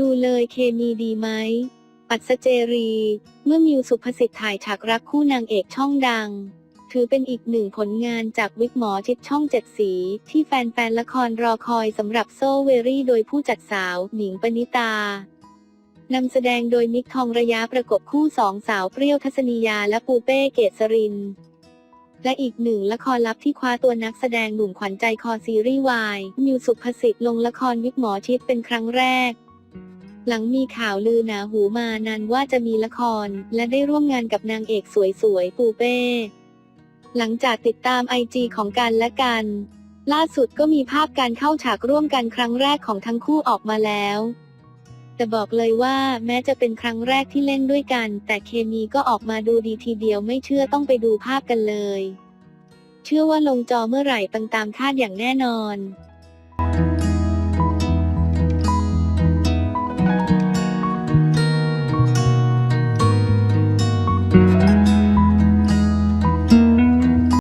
ดูเลยเคมีดีไหม ปัสเจรี เมื่อมิวสุภสิทธิ์ถ่ายฉากรักคู่นางเอกช่องดัง ถือเป็นอีกหนึ่งผลงานจากวิกหมอชิดช่องเจ็ดสี ที่แฟนๆละครรอคอยสำหรับโซเวรี่ โดยผู้จัดสาวหนิงปณิตานำแสดงโดยมิกทองระยะประกบคู่สองสาวเปรี้ยวทัศนียาและปูเป้เกษริน และอีกหนึ่งละครลับที่คว้าตัวนักแสดงหนุ่มขวัญใจคอซีรีส์วายมิวสุภสิทธิ์ลงละครวิกหมอชิดเป็นครั้งแรก หลังมีข่าวลือหนาหูมานานว่าจะมีละคร และได้ร่วมงานกับนางเอกสวยๆปูเป้ หลังจากติดตามไอจีของกันและกัน ล่าสุดก็มีภาพการเข้าฉากร่วมกันครั้งแรกของทั้งคู่ออกมาแล้ว แต่บอกเลยว่าแม้จะเป็นครั้งแรกที่เล่นด้วยกัน แต่เคมีก็ออกมาดูดีทีเดียวไม่เชื่อต้องไปดูภาพกันเลย เชื่อว่าลงจอเมื่อไหร่ปังตามคาดอย่างแน่นอน